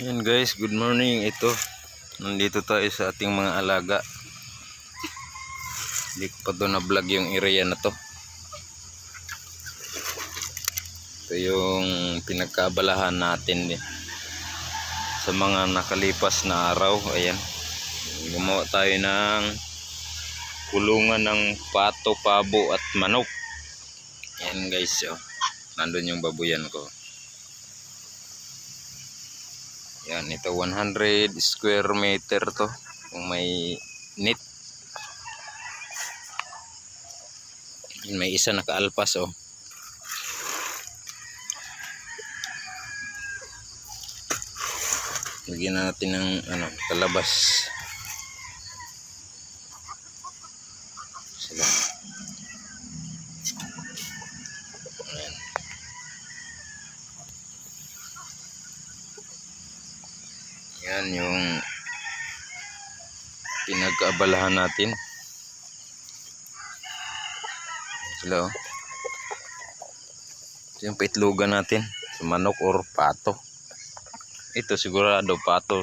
Ayan guys, good morning. Ito, nandito tayo sa ating mga alaga. Hindi ko pa doon na-vlog yung area na to. Ito yung pinagkabalahan natin eh. sa mga nakalipas na araw. Ayan, gumawa tayo ng kulungan ng pato, pabo at manok. Ayan guys, oh. nandun yung babuyan ko. Yan, ito 100 square meter to. Kung may net. May isa nakaalpas oh. Lagyan natin ng ano, kalabas. Sila. Yan yung pinag-aabalahan natin. Sila oh. Ito yung paitlogan natin. Sa manok or pato. Ito sigurado pato.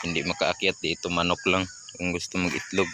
Hindi makaakyat dito manok lang. Kung gusto mag-itlog.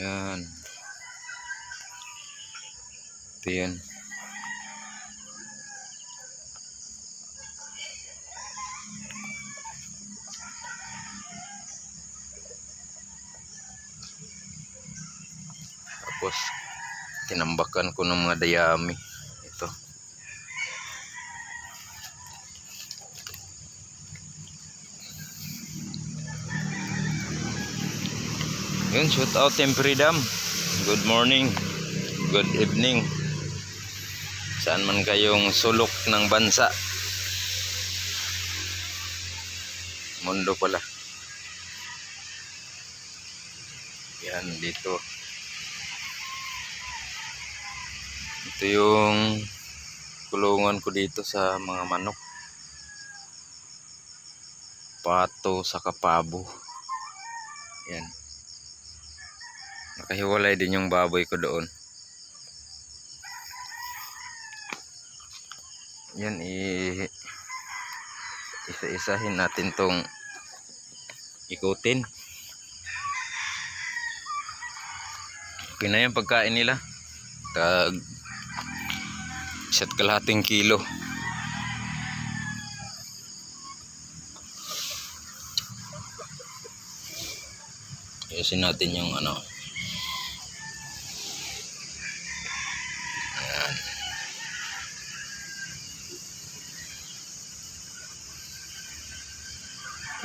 Yan. Ito yan. Tapos tinambakan ko ng mga dayami. Ito. Yun, shoot out Team Freedom. Good morning. Good evening. Saan man kayong sulok ng bansa. Mundo pala. Yan, dito. Ito yung kulungan ko dito sa mga manok. Pato sa kapabo. Yan. Nakahiwalay din yung baboy ko doon. Yan, i isa-isahin natin tong ikutin. Okay na yung pagkain nila. Tag isa't kalahating kilo. Ayusin natin yung ano. Ayan.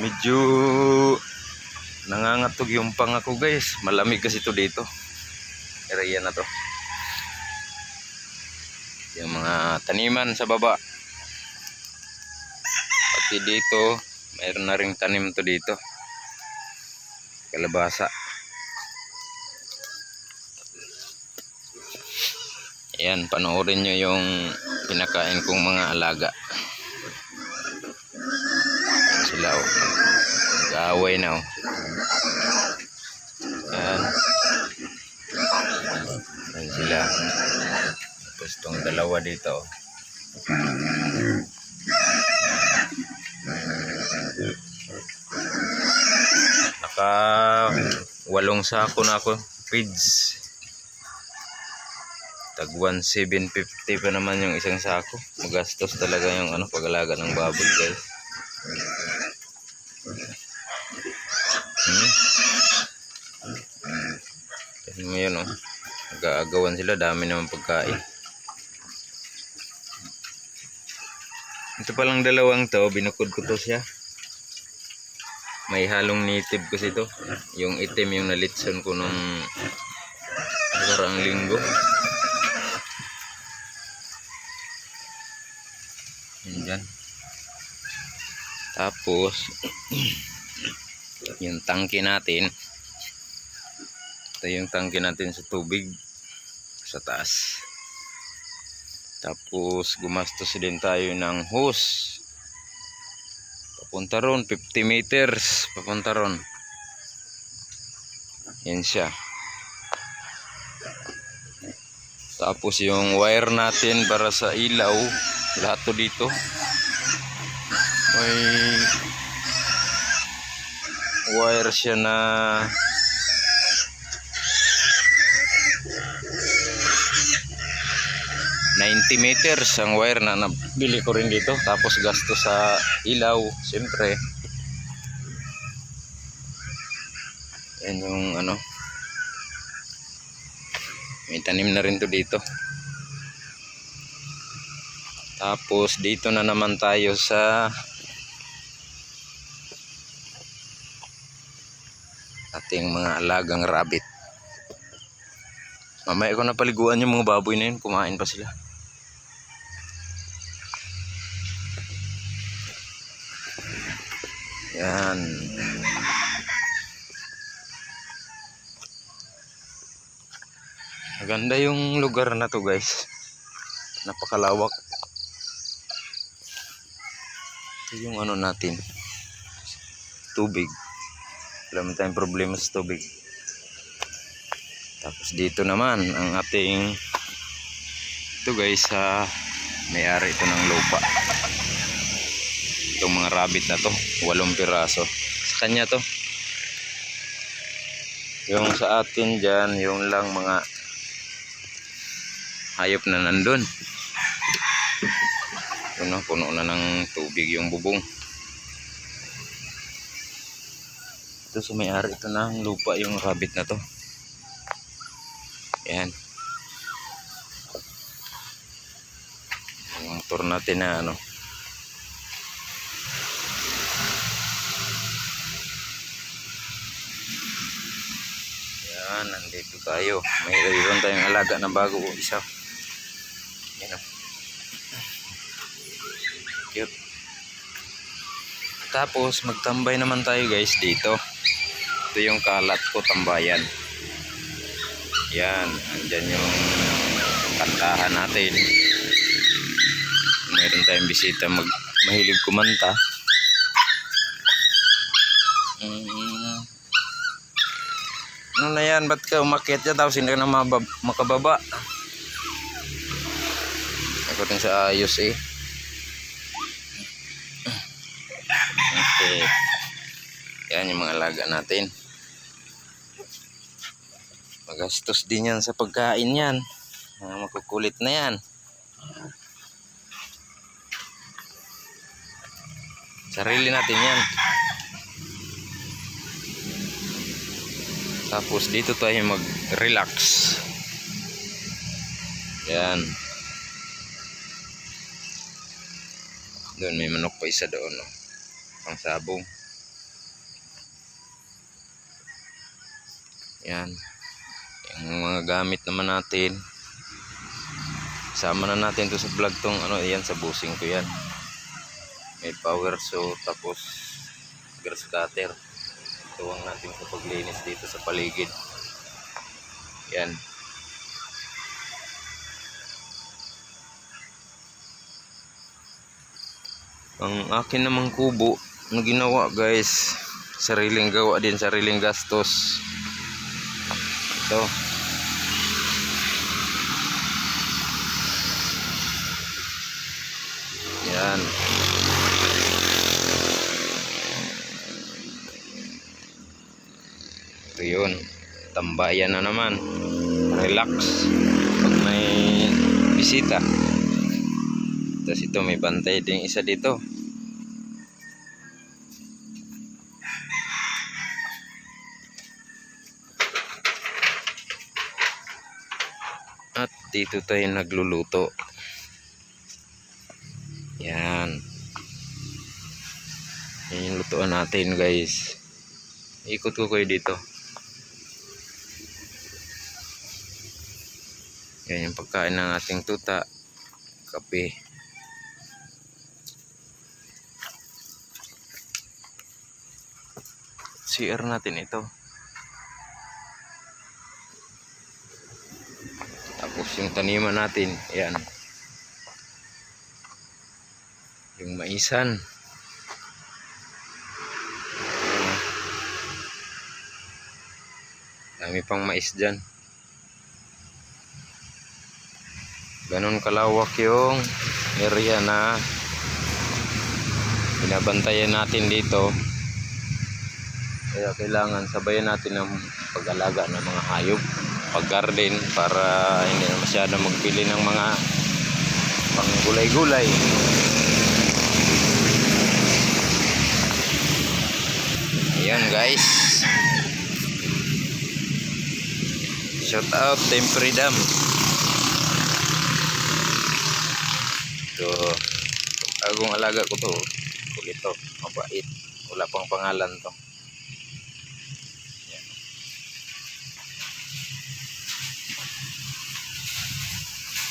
Medyo nangangatog yung pang ako guys. Malamig kasi to dito. Area na to. Mga taniman sa baba. Pati dito, mayroon na ring tanim to dito. Kalabasa. Ayan, panoorin nyo yung pinakain kong mga alaga. Sila oh. Nag-aaway na oh. Ayan. Ayan sila. Tapos tong dalawa dito. Naka walong sako na ako feeds. Tag 1,750 pa naman yung isang sako. Magastos talaga yung ano pag-alaga ng baboy guys. Hmm? Tignan mo yun oh. Nag-aagawan sila, dami naman pagkain. Ito palang dalawang to, binukod ko to siya. May halong native kasi to. Yung itim yung nalitson ko nung nakaraang linggo. Yan. Tapos, yung tangke natin, ito yung tangke natin sa tubig sa taas. Tapos, gumastos din tayo ng hose. Papunta ron, 50 meters. Papunta ron. Yan siya. Tapos yung wire natin para sa ilaw, lahat to dito. may wire siya na ...90 meters ang wire na nabili ko rin dito. Tapos gasto sa ilaw, siyempre. Yan yung ano. May tanim na rin to dito. Tapos dito na naman tayo sa ating mga alagang rabbit. Mamaya ko na paliguan yung mga baboy na yun. Kumain pa sila. Yan. Maganda yung lugar na to guys. Napakalawak. Ito yung ano natin. Tubig. Wala tayong problema sa tubig. Tapos dito naman ang ating ito guys sa may-ari ito ng lupa. Itong mga rabbit na to, walong piraso. Sa kanya to. Yung sa atin dyan, yung lang mga hayop na nandun. Puno, puno na ng tubig yung bubong. Ito sa may-ari ito ng lupa yung rabbit na to. Yan. Yung tour natin na ano. Yan, nandito tayo. May mayroon tayong alaga na bago isa. Yan o. Cute. Tapos magtambay naman tayo guys dito. Ito yung kalat ko tambayan. Yan, andyan yung kantahan natin. Meron tayong bisita mag mahilig kumanta. Mm. Ano na yan? Ba't ka umakyat dyan tapos hindi ka na makababa? Ako din sa ayos eh. Okay. Yan yung mga alaga natin. Magastos din yan sa pagkain yan. Makukulit na yan. Sarili natin yan. Tapos dito tayo mag-relax. Yan. Doon may manok pa isa doon. No? Pang sabong. Yan. Yung mga gamit naman natin. Sama na natin to sa vlog tong ano, yan sa busing ko yan. May power saw tapos grass cutter. Tuwang natin sa paglinis dito sa paligid. Yan. Ang akin namang kubo na ginawa guys, sariling gawa din, sariling gastos. Ito. Yan. Ito yun. Tambayan na naman. Relax. Pag may bisita. Tapos ito may bantay din isa dito. At dito tayo nagluluto. Natin guys. Ikot ko kayo dito. Yan yung pagkain ng ating tuta. Kape. CR natin ito. Tapos yung taniman natin, yan. Yung maisan. Dami pang mais dyan. Ganon kalawak yung area na binabantayan natin dito. Kaya kailangan sabayan natin ng pag-alaga ng mga hayop pag garden para hindi na masyado magbili ng mga pang gulay-gulay ayan guys shout out Team Freedom. Ito agong alaga ko to kulit to mabait. Wala pang pangalan to.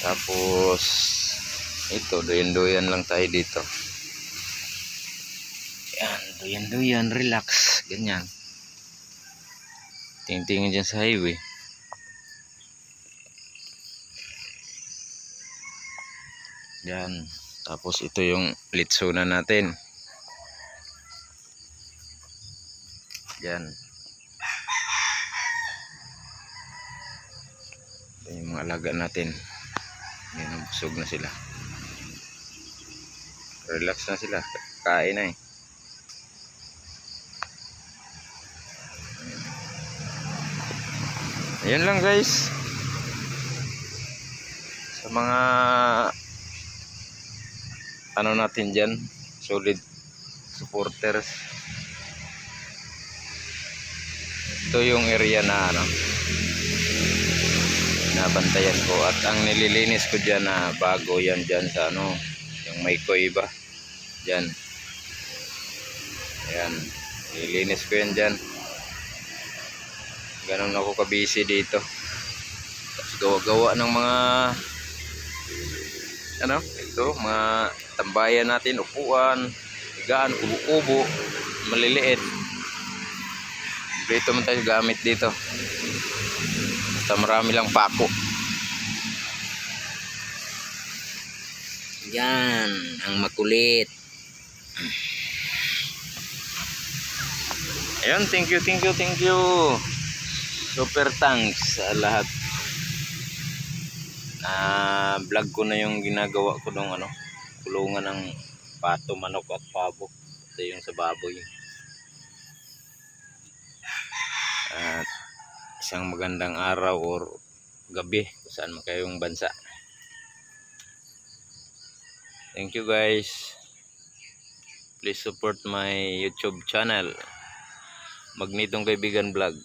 Tapos ito duyan-duyan lang tayo dito. Yan duyan-duyan relax ganyan. Tingin-tingin dyan sa highway yan. Tapos ito yung litsuna natin. Yan. Yan yung mga alaga natin. Yan busog na sila. Relax na sila. Kain na eh. Ayan lang guys. Sa mga ano natin dyan, solid supporters. Ito yung area na ano, nabantayan ko at ang nililinis ko dyan na bago yan dyan sa ano, yung may koy ba? Dyan. Ayan, nililinis ko yan dyan ganun ako kabisi dito tapos gawa-gawa ng mga ano ito mga tambayan natin upuan higaan kubo-kubo maliliit dito man tayo gamit dito basta marami lang pako yan ang makulit Ayun, thank you, thank you, thank you. Super thanks sa lahat. Ah, vlog ko na yung ginagawa ko ng ano, kulungan ng pato, manok at pabo. Ito yung sa baboy. At isang magandang araw or gabi kung saan man kayong bansa. Thank you guys. Please support my YouTube channel. Magnitong Kaibigan Vlog.